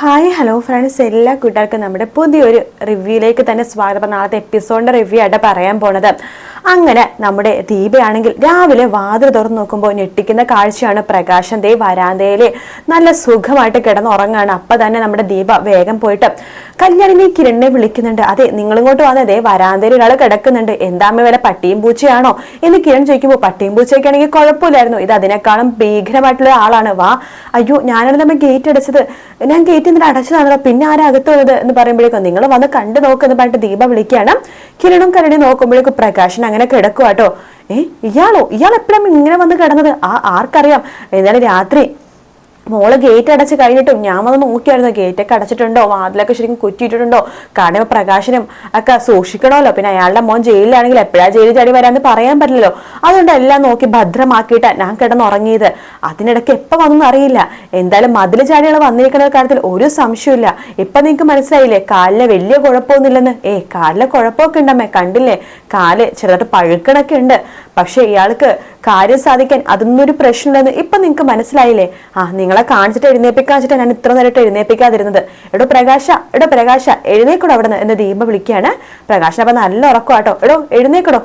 Hi hello friends എല്ലാ കൂട്ടുകാർക്കും നമ്മുടെ പുതിയൊരു റിവ്യൂയിലേക്ക് തന്നെ സ്വാഗതം. നാളത്തെ എപ്പിസോഡിന്റെ റിവ്യൂ ആയിട്ട് പറയാൻ പോണത്. അങ്ങനെ നമ്മുടെ ദീപയാണെങ്കിൽ രാവിലെ വാതിൽ തുറന്ന് നോക്കുമ്പോൾ ഞെട്ടിക്കുന്ന കാഴ്ചയാണ് പ്രകാശം ദേ വരാന്തയിൽ നല്ല സുഖമായിട്ട് കിടന്നുറങ്ങാണ്. അപ്പം തന്നെ നമ്മുടെ ദീപ വേഗം പോയിട്ട് കല്യാണിനെ കിരണിനെ വിളിക്കുന്നുണ്ട്. അതെ നിങ്ങളിങ്ങോട്ട് വന്നേ ദേ വരാന്തയിൽ ഒരാൾ കിടക്കുന്നുണ്ട്. എന്താമ്മ വരെ പട്ടിയും പൂച്ചയാണോ? എന്ന് കിരൺ ചോദിക്കുമ്പോൾ പട്ടിയും പൂച്ചയൊക്കെ ആണെങ്കിൽ കുഴപ്പമില്ലായിരുന്നു. ഇത് അതിനേക്കാളും ഭീകരമായിട്ടുള്ള ആളാണ്. വാ. അയ്യോ ഞാനാണ് നമ്മൾ ഗേറ്റ് അടച്ചത്. ഞാൻ ഗേറ്റ് ഇന്നലെ അടച്ചതാണല്ലോ. പിന്നെ ആരാ അകത്ത് വന്നത് എന്ന് പറയുമ്പോഴേക്കും നിങ്ങൾ വന്ന് കണ്ടു നോക്കുന്ന പറഞ്ഞിട്ട് ദീപ വിളിക്കുകയാണ്. കിരണും കരണിയും നോക്കുമ്പോഴേക്കും പ്രകാശൻ അങ്ങനെ കിടക്കുക കേട്ടോ ഏ ഇയാളോ? ഇയാൾ എപ്പോഴും ഇങ്ങനെ വന്ന് കിടന്നത്? ആ ആർക്കറിയാം. എന്നാലും രാത്രി മോൾ ഗേറ്റ് അടച്ച് കഴിഞ്ഞിട്ടും ഞാൻ വന്ന് നോക്കിയായിരുന്നു. ഗേറ്റൊക്കെ അടച്ചിട്ടുണ്ടോ? വാതിലൊക്കെ ശരിക്കും കുറ്റിയിട്ടുണ്ടോ കാരണം പ്രകാശനം ഒക്കെ സൂക്ഷിക്കണമല്ലോ. പിന്നെ അയാളുടെ മോൻ ജയിലിലാണെങ്കിൽ എപ്പോഴാ ജയിലിൽ ചാടി വരാമെന്ന് പറയാൻ പറ്റില്ലല്ലോ. അതുകൊണ്ട് എല്ലാം നോക്കി ഭദ്രമാക്കിയിട്ട് ഞാൻ കിടന്നുറങ്ങിയത്. അതിനിടയ്ക്ക് എപ്പോൾ വന്നൊന്നും അറിയില്ല. എന്തായാലും മതിൽ ചാടികൾ വന്നിരിക്കുന്ന കാര്യത്തിൽ ഒരു സംശയമില്ല ഇപ്പം നിങ്ങൾക്ക് മനസ്സിലായില്ലേ? കാലിലെ വലിയ കുഴപ്പമൊന്നുമില്ലെന്ന്. ഏ കാലിലെ കുഴപ്പമൊക്കെ ഉണ്ടമ്മേ കണ്ടില്ലേ? കാൽ ചെറുതായിട്ട് പഴുക്കണൊക്കെ ഉണ്ട്. പക്ഷേ ഇയാൾക്ക് കാര്യം സാധിക്കാൻ അതൊന്നും ഒരു പ്രശ്നമില്ലെന്ന് ഇപ്പം നിങ്ങൾക്ക് മനസ്സിലായില്ലേ? ആ നിങ്ങളെ കാണിച്ചിട്ട് എഴുന്നേപ്പിക്കാൻ വെച്ചിട്ട് ഞാൻ ഇത്ര നേരിട്ട് എഴുന്നേപ്പിക്കാതിരുന്നത് എടോ പ്രകാശ എടോ പ്രകാശ എഴുന്നേക്കടോ അവിടെ നിന്ന് എന്ന് ദീപം വിളിക്കുകയാണ്. പ്രകാശൻ അപ്പം നല്ല ഉറക്കമാട്ടോ എടോ എഴുന്നേക്കൂടോ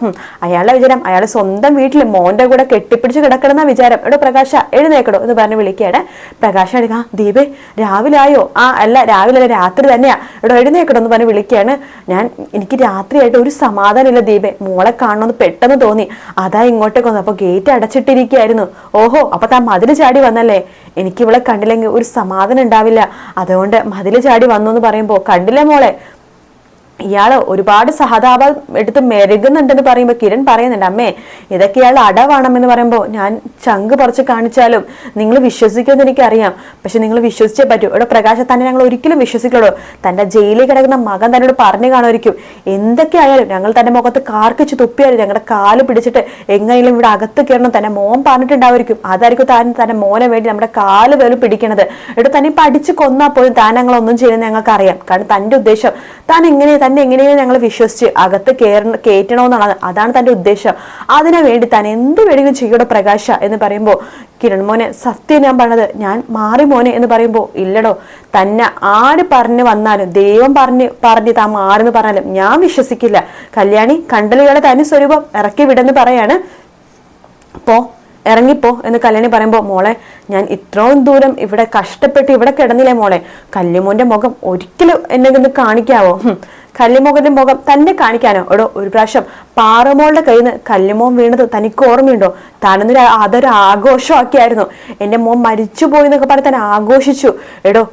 അയാളുടെ വിചാരം അയാൾ സ്വന്തം വീട്ടിൽ മോന്റെ കൂടെ കെട്ടിപ്പിടിച്ച് കിടക്കണമെന്ന വിചാരം. എടോ പ്രകാശ എഴുന്നേക്കടോ എന്ന് പറഞ്ഞ് വിളിക്കുകയാണ്. പ്രകാശം എടുക്കുക ദീപേ രാവിലെ ആയോ ആ അല്ല രാവിലെ അല്ല രാത്രി തന്നെയാ. എടോ എഴുന്നേക്കടോ എന്ന് പറഞ്ഞ് വിളിക്കുകയാണ്. ഞാൻ എനിക്ക് രാത്രിയായിട്ട് ഒരു സമാധാനമില്ല ദീപേ. മോളെ കാണണമെന്ന് പെട്ടെന്ന് തോന്നി. അതാ ഇങ്ങോട്ടേക്ക് വന്നു. അപ്പൊ ഗേറ്റ് അടച്ചിട്ടിരിക്കുകയായിരുന്നു. ഓഹോ അപ്പോൾ താൻ മതിൽ ചാടി വന്നല്ലേ? എനിക്ക് ഇവളെ കണ്ടില്ലെങ്കിൽ ഒരു സമാധാനം ഉണ്ടാവില്ല. അതുകൊണ്ട് മതിൽ ചാടി വന്നു എന്ന് പറയുമ്പോ കണ്ടില്ലേ മോളെ? ഇയാൾ ഒരുപാട് സഹതാപം എടുത്ത് മെരുകുന്നുണ്ടെന്ന് പറയുമ്പോൾ കിരൺ പറയുന്നുണ്ട് അമ്മേ ഇതൊക്കെ ഇയാൾ അടവാണമെന്ന് പറയുമ്പോൾ ഞാൻ ചങ്ക് പറിച്ച് കാണിച്ചാലും നിങ്ങൾ വിശ്വസിക്കുമെന്ന് എനിക്കറിയാം. പക്ഷെ നിങ്ങൾ വിശ്വസിച്ചേ പറ്റൂ. ഇവിടെ പ്രകാശ് തന്നെ ഞങ്ങൾ ഒരിക്കലും വിശ്വസിക്കുള്ളൂ തന്റെ ജയിലിൽ കിടക്കുന്ന മകൻ തന്നോട് പറഞ്ഞു കാണുമായിരിക്കും. എന്തൊക്കെ ആയാലും ഞങ്ങൾ തന്റെ മുഖത്ത് കാർക്കിച്ച് തുപ്പിയാലും ഞങ്ങളുടെ കാൽ പിടിച്ചിട്ട് എങ്ങനെയും ഇവിടെ അകത്ത് കയറണം. തന്നെ മോൻ പറഞ്ഞിട്ടുണ്ടാവുമായിരിക്കും. അതായിരിക്കും താൻ തന്റെ മോനെ വേണ്ടി നമ്മുടെ കാൽ വേലും പിടിക്കണത്. ഇവിടെ തന്നെ പഠിച്ച് കൊന്നാൽ പോലും താൻ ഞങ്ങളൊന്നും ചെയ്യുന്നത് ഞങ്ങൾക്ക് അറിയാം കാരണം തന്റെ ഉദ്ദേശം താൻ എങ്ങനെ തന്നെ എങ്ങനെയും ഞങ്ങൾ വിശ്വസിച്ച് അകത്ത് കയറ കയറ്റണമെന്നാണ് അതാണ് തന്റെ ഉദ്ദേശം. അതിനു വേണ്ടി താൻ എന്ത് വേണമെങ്കിലും ചെയ്യടോ പ്രകാശ എന്ന് പറയുമ്പോൾ കിരൺ മോനെ സത്യം ഞാൻ പറഞ്ഞത് ഞാൻ മാറി മോനെ എന്ന് പറയുമ്പോൾ ഇല്ലടോ തന്നെ ആര് പറഞ്ഞു വന്നാലും ദൈവം പറഞ്ഞ് പറഞ്ഞ് താൻ മാറെന്ന് പറഞ്ഞാലും ഞാൻ വിശ്വസിക്കില്ല. കല്യാണി കണ്ടലുകളെ തന്നെ സ്വരൂപം ഇറക്കി വിടെന്ന് പറയാണ്. പോ ഇറങ്ങിപ്പോ എന്ന് കല്യാണി പറയുമ്പോൾ മോളെ ഞാൻ ഇത്രയും ദൂരം ഇവിടെ കഷ്ടപ്പെട്ട് ഇവിടെ കിടന്നില്ലേ മോളെ? കല്യമോന്റെ മുഖം ഒരിക്കലും എന്നെ ഒന്ന് കാണിക്കാവോ. കല്ലിമോകന്റെ മുഖം തന്നെ കാണിക്കാനോ? എടോ ഒരു പ്രാവശ്യം പാറമോളുടെ കയ്യിൽ നിന്ന് കല്ലിമോൻ വീണത് തനിക്ക് ഓർമ്മയുണ്ടോ? താനൊന്നൊരു അതൊരു ആഘോഷമാക്കിയായിരുന്നു. എന്റെ മോൻ മരിച്ചു പോയി എന്നൊക്കെ പറഞ്ഞ് തന്നെ ആഘോഷിച്ചു. എടോ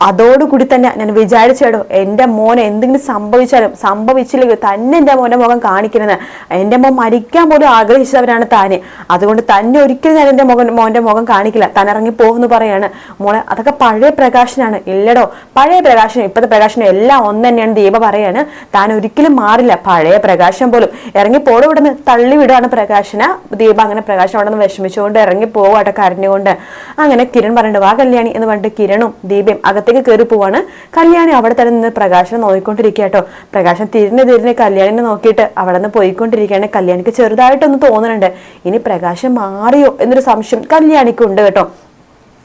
അതോടുകൂടി തന്നെ ഞാൻ വിചാരിച്ചേടോ എന്റെ മോനെ എന്തെങ്കിലും സംഭവിച്ചാലും സംഭവിച്ചില്ലെങ്കിൽ തന്നെ എന്റെ മോനെ മുഖം കാണിക്കരുത്. എന്റെ മോൻ മരിക്കാൻ പോലും ആഗ്രഹിച്ചവരാണ് താന്. അതുകൊണ്ട് തന്നെ ഒരിക്കലും ഞാൻ എന്റെ മോൻ മോന്റെ മുഖം കാണിക്കില്ല. താൻ ഇറങ്ങി പറയാണ്. മോളെ അതൊക്കെ പഴയ പ്രകാശനാണ്. ഇല്ലടോ പഴയ പ്രകാശനം ഇപ്പോഴത്തെ പ്രകാശനം എല്ലാം ഒന്ന് തന്നെയാണ് ദീപ പറയാണ്. താൻ ഒരിക്കലും മാറില്ല. പഴയ പ്രകാശം പോലും. ഇറങ്ങി പോടെ ഇവിടുന്ന്. തള്ളി വിടുകയാണ് പ്രകാശന. ദീപ അങ്ങനെ പ്രകാശം അവിടെ നിന്ന് വിഷമിച്ചുകൊണ്ട് ഇറങ്ങി പോവാട്ടെ കരഞ്ഞുകൊണ്ട്. അങ്ങനെ കിരൺ പറയുന്നുണ്ട് വാ കല്യാണി എന്ന് പറഞ്ഞിട്ട് കിരണും ദീപയും അകത്തേക്ക് കയറി പോവാണ്. കല്യാണി അവിടെ തന്നെ നിന്ന് പ്രകാശനെ നോക്കിക്കൊണ്ടിരിക്കുക കേട്ടോ പ്രകാശം തിരിഞ്ഞ് തിരിഞ്ഞ് കല്യാണിനെ നോക്കിയിട്ട് അവിടെ നിന്ന് പോയിക്കൊണ്ടിരിക്കുകയാണ്. കല്യാണിക്ക് ചെറുതായിട്ടൊന്ന് തോന്നുന്നുണ്ട് ഇനി പ്രകാശം മാറിയോ എന്നൊരു സംശയം കല്യാണിക്കുണ്ട് കേട്ടോ.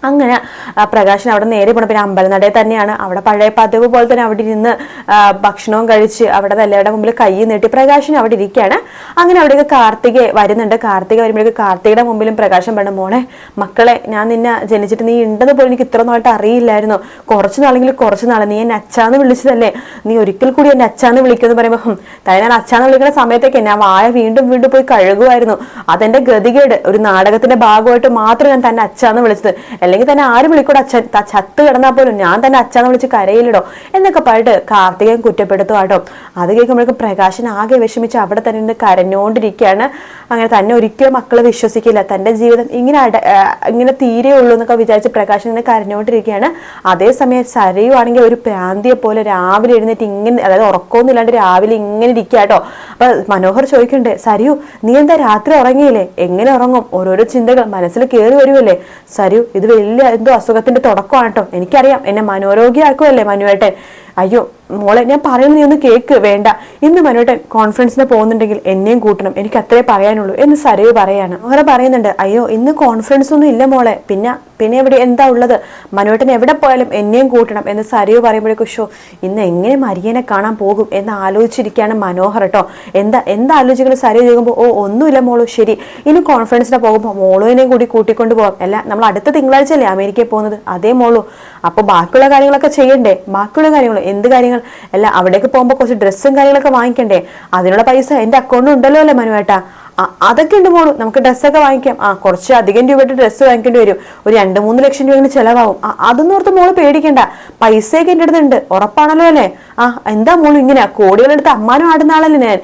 അങ്ങനെ പ്രകാശൻ അവിടെ നേരെ പോണം. പിന്നെ അമ്പലനടയിൽ തന്നെയാണ്. അവിടെ പഴയ പതിവ് പോലെ തന്നെ അവിടെ ഇരുന്ന് ഭക്ഷണവും കഴിച്ച് അവിടെ എല്ലാവരുടെ മുമ്പിൽ കൈ നീട്ടി പ്രകാശൻ അവിടെ ഇരിക്കുകയാണ്. അങ്ങനെ അവിടേക്ക് കാർത്തിക വരുന്നുണ്ട്. കാർത്തിക വരുമ്പോഴേക്ക് കാർത്തികയുടെ മുമ്പിലും പ്രകാശൻ പറഞ്ഞു മോളെ മക്കളെ ഞാൻ നിന്നെ ജനിച്ചിട്ട് നീ ഉണ്ടെന്ന് പോലും എനിക്ക് ഇത്ര നാളായിട്ട് അറിയില്ലായിരുന്നു. കുറച്ച് നാളെങ്കിൽ കുറച്ച് നാളെ നീ എന്നെ അച്ചാന്ന് വിളിച്ചതല്ലേ? നീ ഒരിക്കൽ കൂടി എന്നെ അച്ചാന്ന് വിളിക്കുമെന്ന് പറയുമ്പോൾ തന്നെ ഞാൻ അച്ചാന്ന് വിളിക്കുന്ന സമയത്തേക്ക് ഞാൻ വായ വീണ്ടും വീണ്ടും പോയി കഴുകുമായിരുന്നു. അതെന്റെ ഗതികേട്. ഒരു നാടകത്തിന്റെ ഭാഗമായിട്ട് മാത്രം ഞാൻ തന്നെ അച്ചാന്ന് വിളിച്ചത്. അല്ലെങ്കിൽ തന്നെ ആര് വിളിക്കൂടെ അച്ഛൻ ചത്ത് കിടന്നാൽ പോലും ഞാൻ തന്നെ അച്ഛനെ വിളിച്ച് കരയിലിടോ എന്നൊക്കെ പറഞ്ഞിട്ട് കാർത്തികൻ കുറ്റപ്പെടുത്തും കേട്ടോ അത് കേൾക്കുമ്പോഴേക്കും പ്രകാശൻ ആകെ വിഷമിച്ച് അവിടെ തന്നെ നിന്ന് കരഞ്ഞുകൊണ്ടിരിക്കുകയാണ് അങ്ങനെ തന്നെ ഒരിക്കലും മക്കൾ വിശ്വസിക്കില്ല. തന്റെ ജീവിതം ഇങ്ങനെ അട ഇങ്ങനെ തീരെ ഉള്ളൂ എന്നൊക്കെ വിചാരിച്ച് പ്രകാശൻ ഇങ്ങനെ കരഞ്ഞുകൊണ്ടിരിക്കുകയാണ് അതേസമയം സരയുവാണെങ്കിൽ ഒരു പ്രാന്തിയെ പോലെ രാവിലെ എഴുന്നേറ്റ് ഇങ്ങനെ അതായത് ഉറക്കമൊന്നും ഇല്ലാണ്ട് രാവിലെ ഇങ്ങനെ ഇരിക്കുക കേട്ടോ. അപ്പൊ മനോഹർ ചോദിക്കണ്ടേ സരിയു നീ എന്താ രാത്രി ഉറങ്ങിയില്ലേ? എങ്ങനെ ഉറങ്ങും? ഓരോരോ ചിന്തകൾ മനസ്സിൽ കയറി വരുമല്ലേ സരിയു ഇത് വലിയ എന്തോ അസുഖത്തിന്റെ തുടക്കമാണ് കേട്ടോ എനിക്കറിയാം. എന്നെ മനോരോഗ്യമാക്കുമല്ലേ മനുവേട്ടൻ? അയ്യോ മോളെ ഞാൻ പറയുന്നത് നീ ഒന്ന് കേക്ക് വേണ്ട. ഇന്ന് മനോട്ടൻ കോൺഫറൻസിന് പോകുന്നുണ്ടെങ്കിൽ എന്നെയും കൂട്ടണം. എനിക്ക് അത്രേ പറയാനുള്ളൂ എന്ന് സരയു പറയാണ്. മോളെ പറയുന്നുണ്ട് അയ്യോ ഇന്ന് കോൺഫറൻസ് ഒന്നും ഇല്ല മോളെ. പിന്നെ പിന്നെ എവിടെ എന്താ ഉള്ളത്? മനോട്ടൻ എവിടെ പോയാലും എന്നെയും കൂട്ടണം. എന്ന് സരയു പറയുമ്പോഴേക്കും ഷോ ഇന്ന് എങ്ങനെ മരിയനെ കാണാൻ പോകും? എന്ന് ആലോചിച്ചിരിക്കുകയാണ് മനോഹർ കേട്ടോ എന്താ എന്താ ആലോചിക്കണം സരയു ചോദിക്കുമ്പോൾ ഓ ഒന്നുമില്ല മോളു ശരി. ഇനി കോൺഫറൻസിന് പോകുമ്പോൾ മോളുവിനെയും കൂടി കൂട്ടിക്കൊണ്ട് പോകാം അല്ല നമ്മൾ അടുത്ത തിങ്കളാഴ്ച അല്ലേ അമേരിക്കയിൽ പോകുന്നത്? അതേ മോളു. അപ്പോൾ ബാക്കിയുള്ള കാര്യങ്ങളൊക്കെ ചെയ്യണ്ടേ? ബാക്കിയുള്ള കാര്യങ്ങൾ എന്ത് കാര്യങ്ങൾ അല്ല അവിടേക്ക് പോകുമ്പോൾ കുറച്ച് ഡ്രസ്സും കാര്യങ്ങളൊക്കെ വാങ്ങിക്കണ്ടേ? അതിനുള്ള പൈസ എന്റെ അക്കൗണ്ടിൽ ഉണ്ടല്ലോ അല്ലേ മനുവേട്ടാ? അതൊക്കെ ഉണ്ട് മോളു. നമുക്ക് ഡ്രസ്സൊക്കെ വാങ്ങിക്കാം. ആ കുറച്ച് അധികം രൂപയുടെ ഡ്രസ്സ് വാങ്ങിക്കേണ്ടി വരും. ഒരു രണ്ട് മൂന്ന് ലക്ഷം രൂപ ചിലവാകും. അതൊന്നും ഓർത്ത് മോൾ പേടിക്കണ്ട. പൈസയൊക്കെ എന്റെ അടുത്തുണ്ട് ഉറപ്പാണല്ലോ അല്ലേ? ആ എന്താ മോൾ ഇങ്ങനെ? കോടികളെടുത്ത് അമ്മാനും ആടുന്ന ആളല്ലേ ഞാൻ?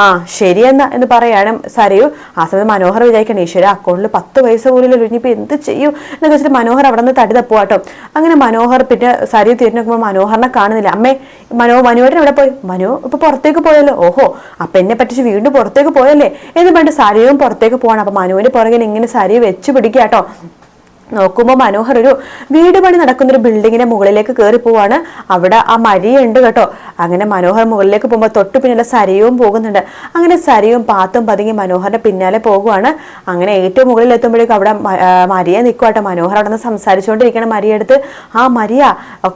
ആ ശരിയെന്ന എന്ന് പറയാണ് സരയു. ആ സമയത്ത് മനോഹർ വിചാരിക്കണം ഈശ്വര അക്കൗണ്ടിൽ പത്ത് പൈസ പോലും ഇനിയിപ്പോൾ എന്ത് ചെയ്യൂ? എന്നൊക്കെ വെച്ചിട്ട് മനോഹർ അവിടെ നിന്ന് തടി തപ്പുവാട്ടോ അങ്ങനെ മനോഹർ പിന്നെ സരയു തിരിഞ്ഞു നോക്കുമ്പോൾ മനോഹറിനെ കാണുന്നില്ല. അമ്മേ മനോ മനുവേട്ടൻ എവിടെ പോയി? മനു ഇപ്പൊ പുറത്തേക്ക് പോയല്ലോ. ഓഹോ അപ്പൊ എന്നെ പറ്റിച്ച് വീണ്ടും പുറത്തേക്ക് പോയല്ലേ? എന്ന് പറഞ്ഞിട്ട് സരയും പുറത്തേക്ക് പോകണം അപ്പൊ മനുവിന്റെ പുറകിൽ ഇങ്ങനെ സരയു വെച്ച് പിടിക്കാട്ടോ നോക്കുമ്പോൾ മനോഹർ ഒരു വീട് പണി നടക്കുന്ന ഒരു ബിൽഡിങ്ങിന്റെ മുകളിലേക്ക് കയറി പോവാണ്. അവിടെ ആ മരിയുണ്ട് കേട്ടോ. അങ്ങനെ മനോഹർ മുകളിലേക്ക് പോകുമ്പോൾ തൊട്ട് പിന്നിലെ സരയവും പോകുന്നുണ്ട്. അങ്ങനെ സരയും പാത്തും പതുങ്ങി മനോഹറിന്റെ പിന്നാലെ പോകുവാണ്. അങ്ങനെ ഏറ്റവും മുകളിൽ എത്തുമ്പോഴേക്കും അവിടെ മരിയെ നിൽക്കുവാട്ടോ മനോഹർ അവിടെ നിന്ന് സംസാരിച്ചുകൊണ്ടിരിക്കണം മരിയെടുത്ത് ആ മരിയ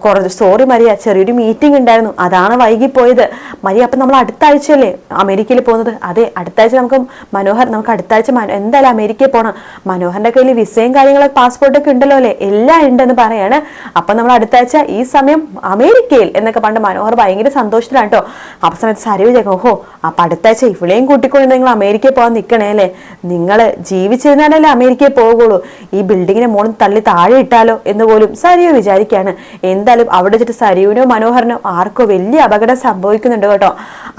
കുറച്ച് സോറി മരിയ ചെറിയൊരു മീറ്റിംഗ് ഉണ്ടായിരുന്നു. അതാണ് വൈകിപ്പോയത്. മരിയ അപ്പം നമ്മൾ അടുത്ത ആഴ്ചയല്ലേ അമേരിക്കയിൽ പോകുന്നത്? അതെ അടുത്ത ആഴ്ച നമുക്ക് മനോഹർ നമുക്ക് അടുത്ത ആഴ്ച എന്തായാലും അമേരിക്കയിൽ പോകണം മനോഹറിന്റെ കയ്യിൽ വിസയും കാര്യങ്ങളൊക്കെ പാസ്പോർട്ട് ഒക്കെ ഉണ്ടല്ലോ അല്ലേ? എല്ലാം ഉണ്ടെന്ന് പറയാണ്. അപ്പൊ നമ്മൾ അടുത്ത ആഴ്ച ഈ സമയം അമേരിക്കയിൽ എന്നൊക്കെ പണ്ട് മനോഹർ ഭയങ്കര സന്തോഷത്തിലാണ് കേട്ടോ അപ്പൊ സമയത്ത് സരിവ് ഓഹോ അപ്പൊ അടുത്ത ആഴ്ച ഇവിടെയും കൂട്ടിക്കൊണ്ട് നിങ്ങൾ അമേരിക്കയിൽ പോകാൻ നിൽക്കണേ അല്ലേ? നിങ്ങൾ ജീവിച്ചിരുന്നാലല്ലേ അമേരിക്കയിൽ പോകുള്ളൂ ഈ ബിൽഡിങ്ങിനെ മോളിൽ തള്ളി താഴെ ഇട്ടാലോ എന്ന് പോലും സരിയു വിചാരിക്കുകയാണ്. എന്തായാലും അവിടെ വെച്ചിട്ട് സരിയുവിനോ മനോഹരനോ ആർക്കോ വലിയ അപകടം സംഭവിക്കുന്നുണ്ട് കേട്ടോ.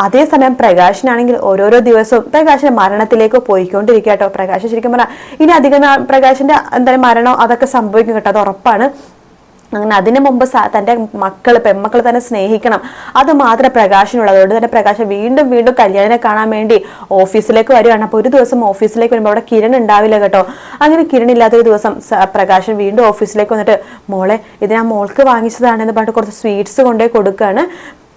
അതേസമയം പ്രകാശനാണെങ്കിൽ ഓരോരോ ദിവസവും പ്രകാശൻ മരണത്തിലേക്ക് പോയിക്കൊണ്ടിരിക്കുക കേട്ടോ. പ്രകാശ് ശരിക്കും പറഞ്ഞാൽ ഇനി അധികം പ്രകാശന്റെ എന്തായാലും മരണം അതൊക്കെ സംഭവിക്കും കേട്ടോ. അത് ഉറപ്പാണ്. അങ്ങനെ അതിനു മുമ്പ് തന്റെ മക്കൾ പെൺമക്കൾ തന്നെ സ്നേഹിക്കണം. അത് മാത്രമേ പ്രകാശനുള്ളൂ. അതുകൊണ്ട് തന്നെ പ്രകാശൻ വീണ്ടും വീണ്ടും കല്യാണിനെ കാണാൻ വേണ്ടി ഓഫീസിലേക്ക് വരികയാണ്. അപ്പോൾ ഒരു ദിവസം ഓഫീസിലേക്ക് വരുമ്പോൾ അവിടെ കിരൺ ഉണ്ടാവില്ല കേട്ടോ. അങ്ങനെ കിരൺ ഇല്ലാത്തൊരു ദിവസം പ്രകാശൻ വീണ്ടും ഓഫീസിലേക്ക് വന്നിട്ട് മോളെ ഇത് ഞാൻ മോൾക്ക് വാങ്ങിച്ചതാണെന്ന് പറഞ്ഞിട്ട് കുറച്ച് സ്വീറ്റ്സ് കൊണ്ടുപോയി കൊടുക്കുകയാണ്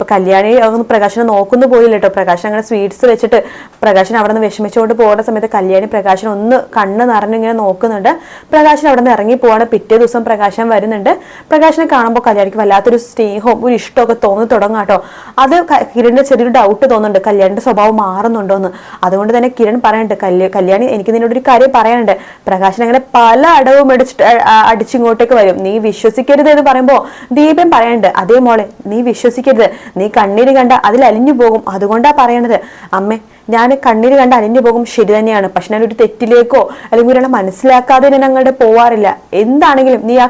ഇപ്പൊ കല്യാണി ഒന്ന് പ്രകാശനെ നോക്കുന്നു പോയില്ല കേട്ടോ. പ്രകാശൻ അങ്ങനെ സ്വീറ്റ്സ് വെച്ചിട്ട് പ്രകാശൻ അവിടെ നിന്ന് വിഷമിച്ചുകൊണ്ട് പോകുന്ന സമയത്ത് കല്യാണി പ്രകാശൻ ഒന്ന് കണ്ണ് നിറഞ്ഞിങ്ങനെ നോക്കുന്നുണ്ട്. പ്രകാശൻ അവിടെ നിന്ന് ഇറങ്ങി പോവാണ്. പിറ്റേ ദിവസം പ്രകാശൻ വരുന്നുണ്ട്. പ്രകാശനെ കാണുമ്പോൾ കല്യാണിക്ക് വല്ലാത്തൊരു സ്നേഹവും ഒരു ഇഷ്ടമൊക്കെ തോന്നി തുടങ്ങാം കേട്ടോ. അത് കിരണിന്റെ കിരണിന് ചെറിയൊരു ഡൗട്ട് തോന്നുന്നുണ്ട്. കല്യാണിന്റെ സ്വഭാവം മാറുന്നുണ്ടോ എന്ന് അതുകൊണ്ട് തന്നെ കിരൺ പറയുന്നുണ്ട് കല്യ കല്യാണി എനിക്ക് നിന്നോട് ഒരു കാര്യം പറയാനുണ്ട്. പ്രകാശൻ അങ്ങനെ പല അടവും അടിച്ചിട്ട് അടിച്ചിങ്ങോട്ടേക്ക് വരും. നീ വിശ്വസിക്കരുത് എന്ന് പറയുമ്പോൾ ദീപൻ പറയുന്നുണ്ട് അതേ മോളെ നീ വിശ്വസിക്കരുത്. നീ കണ്ണീര് കണ്ട അതിൽ അലിഞ്ഞു പോകും. അതുകൊണ്ടാ പറയണത്. അമ്മേ ഞാൻ കണ്ണീര് കണ്ട് അലിഞ്ഞു പോകും ശരി തന്നെയാണ്. പക്ഷെ ഞാനൊരു തെറ്റിലേക്കോ അല്ലെങ്കിൽ ഒരാളെ മനസ്സിലാക്കാതെ ഞാൻ അങ്ങോട്ട് പോവാറില്ല. എന്താണെങ്കിലും നീ ആ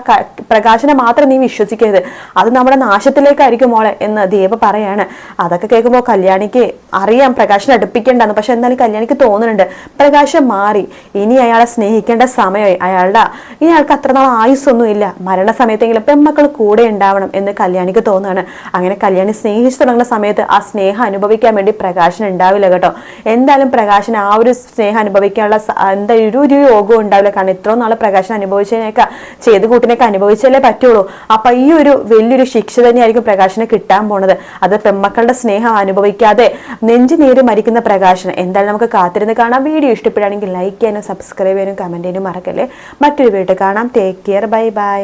പ്രകാശനെ മാത്രം നീ വിശ്വസിക്കരുത്. അത് നമ്മുടെ നാശത്തിലേക്കായിരിക്കും മോളെ എന്ന് ദേവ പറയാണ്. അതൊക്കെ കേൾക്കുമ്പോൾ കല്യാണിക്ക് അറിയാം പ്രകാശനെ അടുപ്പിക്കേണ്ടെന്ന്. പക്ഷെ എന്നാലും കല്യാണിക്ക് തോന്നുന്നുണ്ട്. പ്രകാശം മാറി. ഇനി അയാളെ സ്നേഹിക്കേണ്ട സമയമായി. അയാളുടെ ഇനി അയാൾക്ക് അത്ര നാൾ ആയുസ്സൊന്നും ഇല്ല മരണസമയത്തെങ്കിലും പെൺമക്കൾ കൂടെ ഉണ്ടാവണം എന്ന് കല്യാണിക്ക് തോന്നുകയാണ്. അങ്ങനെ കല്യാണി സ്നേഹിച്ചു തുടങ്ങുന്ന സമയത്ത് ആ സ്നേഹം അനുഭവിക്കാൻ വേണ്ടി പ്രകാശൻ ഉണ്ടാവില്ല കേട്ടോ. എന്തായാലും പ്രകാശൻ ആ ഒരു സ്നേഹം അനുഭവിക്കാനുള്ള എന്താ ഒരു ഒരു യോഗവും ഉണ്ടാവില്ല. കാരണം ഇത്രയും നാളെ പ്രകാശൻ അനുഭവിച്ചതിനൊക്കെ ചെയ്ത് കൂട്ടിനൊക്കെ അനുഭവിച്ചാലേ പറ്റുള്ളൂ. അപ്പൊ ഈ ഒരു വലിയൊരു ശിക്ഷ തന്നെയായിരിക്കും പ്രകാശനെ കിട്ടാൻ പോണത്. അത് പെമ്മക്കളുടെ സ്നേഹം അനുഭവിക്കാതെ നെഞ്ചു നേര് മരിക്കുന്ന പ്രകാശൻ എന്തായാലും നമുക്ക് കാത്തിരുന്ന് കാണാം. വീഡിയോ ഇഷ്ടപ്പെടുകയാണെങ്കിൽ ലൈക്ക് ചെയ്യാനും സബ്സ്ക്രൈബ് ചെയ്യാനും കമന്റ് ചെയ്യാനും മറക്കല്ലേ. മറ്റൊരു വീട്ടിൽ കാണാം. Take care bye bye